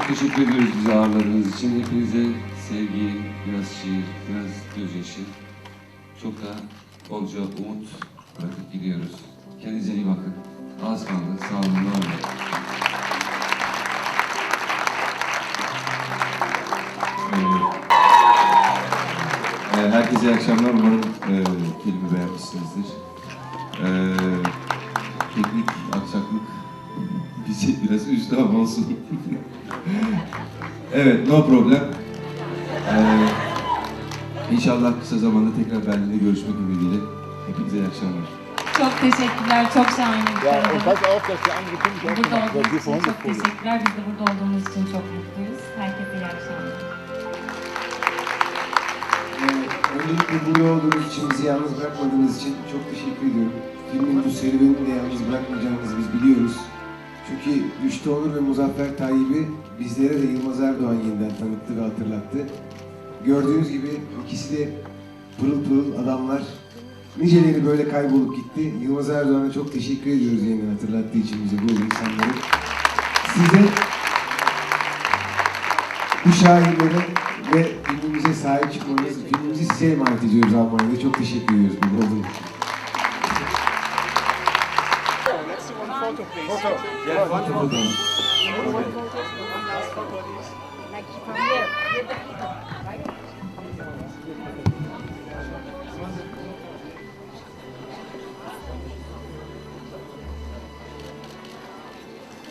teşekkür ediyoruz bizi ağırladığınız için. Hepinize sevgi, biraz şiir, biraz gözyaşı, çok da bolca umut bırakıp gidiyoruz. Kendinize iyi bakın. Az kaldı. Sağ olun. var olun. Herkese iyi akşamlar. Umarım e, filmi beğenmişsinizdir. E, teknik aksaklık bizi biraz üzdü ama olsun. evet, no problem. E, inşallah kısa zamanda tekrar Berlin'de görüşmek ümidiyle. Hepinize iyi akşamlar. Çok teşekkürler. Çok şahane bir pass auf, dass die Burada olduğunuz için çok teşekkürler. Biz de burada olduğumuz için çok mutluyuz. Herkese iyi akşamlar. Ee, Öncelikle burada olduğunuz için, bizi yalnız bırakmadığınız için çok teşekkür ediyorum. Filmin bu serüvenini de yalnız bırakmayacağınızı biz biliyoruz. Çünkü Güçlü Onur ve Muzaffer Tayyip'i bizlere de Yılmaz Erdoğan yeniden tanıttı ve hatırlattı. Gördüğünüz gibi ikisi de pırıl pırıl adamlar. Niceleri böyle kaybolup gitti. Yılmaz Erdoğan'a çok teşekkür ediyoruz yeniden hatırlattığı için bize bu insanları. Size bu şairlere ve filmimize sahip çıkmanız, filmimizi size emanet ediyoruz Almanya'da. Çok teşekkür ediyoruz burada. Foto, please. Foto.